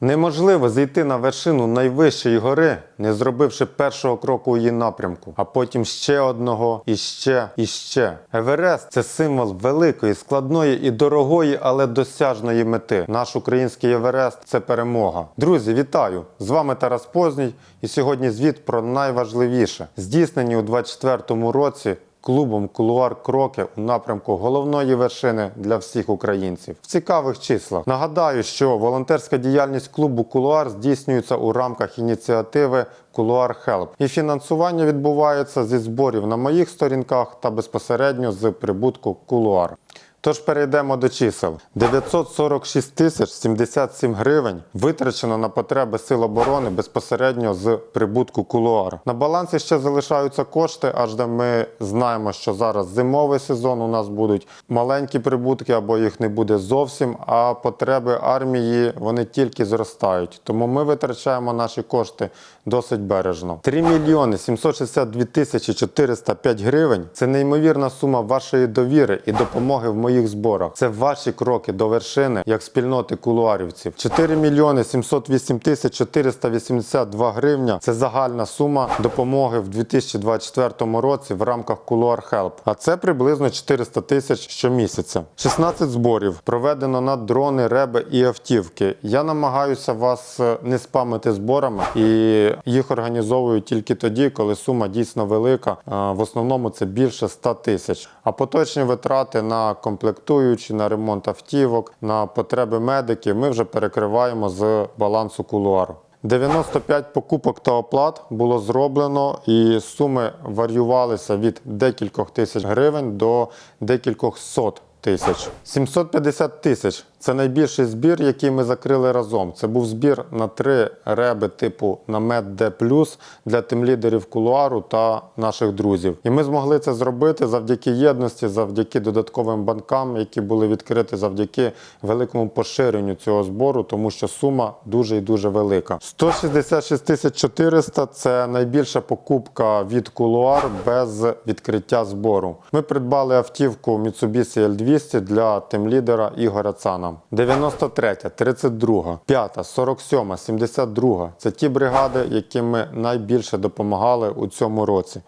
Неможливо зійти на вершину найвищої гори, не зробивши першого кроку у її напрямку, а потім ще одного, і ще, і ще. Еверест це символ великої, складної і дорогої, але досяжної мети. Наш український Еверест це перемога. Друзі, вітаю! З вами Тарас Позній, і сьогодні звіт про найважливіше. Здійснені у 2024 році клубом Кулуар Кроки у напрямку головної вершини для всіх українців. В цікавих числах нагадаю, що волонтерська діяльність клубу Кулуар здійснюється у рамках ініціативи Кулуар Хелп, і фінансування відбувається зі зборів на моїх сторінках та безпосередньо з прибутку Кулуар. Тож перейдемо до чисел. 946 тисяч 77 гривень витрачено на потреби Сил оборони безпосередньо з прибутку кулуар. На балансі ще залишаються кошти, аж де ми знаємо, що зараз зимовий сезон у нас будуть маленькі прибутки або їх не буде зовсім. А потреби армії вони тільки зростають. Тому ми витрачаємо наші кошти досить бережно. 3 мільйони 762 тисячі 405 гривень це неймовірна сума вашої довіри і допомоги в моїх зборах. Це ваші кроки до вершини як спільноти кулуарівців. 4 мільйони 708 тисяч 482 гривня. Це загальна сума допомоги в 2024 році в рамках Кулуар Хелп. А це приблизно 400 тисяч щомісяця. 16 зборів проведено на дрони, реби і автівки. Я намагаюся вас е, не спамити зборами і їх організовую тільки тоді, коли сума дійсно велика. Е, В основному це більше 100 тисяч. А поточні витрати на комплектуючі, на ремонт автівок, на потреби медиків ми вже перекриваємо з балансу кулуару. 95 покупок та оплат було зроблено, і суми варіювалися від декількох тисяч гривень до декількох сот тисяч. 750 тисяч це найбільший збір, який ми закрили разом. Це був збір на три реби типу намет Д для тимлідерів кулуару та наших друзів. І ми змогли це зробити завдяки єдності, завдяки додатковим банкам, які були відкриті, завдяки великому поширенню цього збору, тому що сума дуже і дуже велика. 166 тисяч 400 – це найбільша покупка від кулуар без відкриття збору. Ми придбали автівку Mitsubishi L200 для тимлідера Ігоря Цана. 93, 32, 5, 47, 72 – це ті бригади, яким ми найбільше допомагали у цьому році.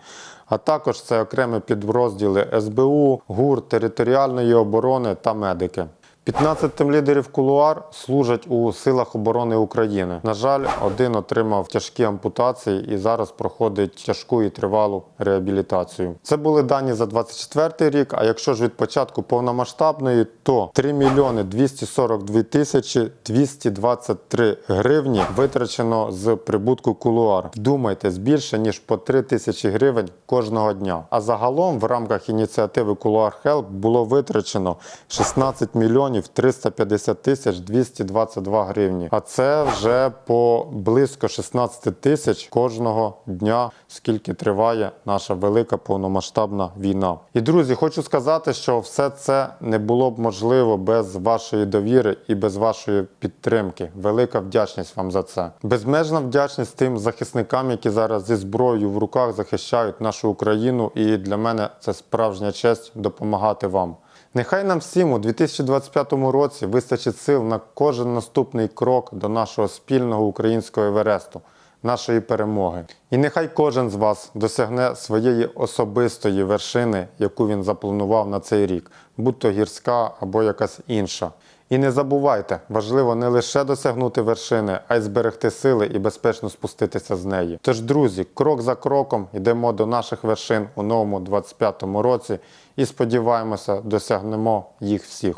А також це окремі підрозділи СБУ, ГУР, територіальної оборони та медики. 15 тимлідерів кулуар служать у силах оборони України. На жаль, один отримав тяжкі ампутації і зараз проходить тяжку і тривалу реабілітацію. Це були дані за 24 рік. А якщо ж від початку повномасштабної, то 3 мільйони 242 тисячі 223 гривні витрачено з прибутку кулуар. Вдумайтесь, більше ніж по 3 тисячі гривень кожного дня. А загалом в рамках ініціативи Кулуар Хелп було витрачено 16 мільйонів 350 тисяч 222 гривні. А це вже по близько 16 тисяч кожного дня, скільки триває наша велика повномасштабна війна. І друзі, хочу сказати, що все це не було б можливо без вашої довіри і без вашої підтримки. Велика вдячність вам за це. Безмежна вдячність тим захисникам, які зараз зі зброєю в руках захищають нашу Україну. І для мене це справжня честь допомагати вам. Нехай нам всім у 2025 році вистачить сил на кожен наступний крок до нашого спільного українського Евересту, нашої перемоги. І нехай кожен з вас досягне своєї особистої вершини, яку він запланував на цей рік, будь то гірська або якась інша. І не забувайте, важливо не лише досягнути вершини, а й зберегти сили і безпечно спуститися з неї. Тож, друзі, крок за кроком йдемо до наших вершин у новому 25-му році і сподіваємося, досягнемо їх всіх.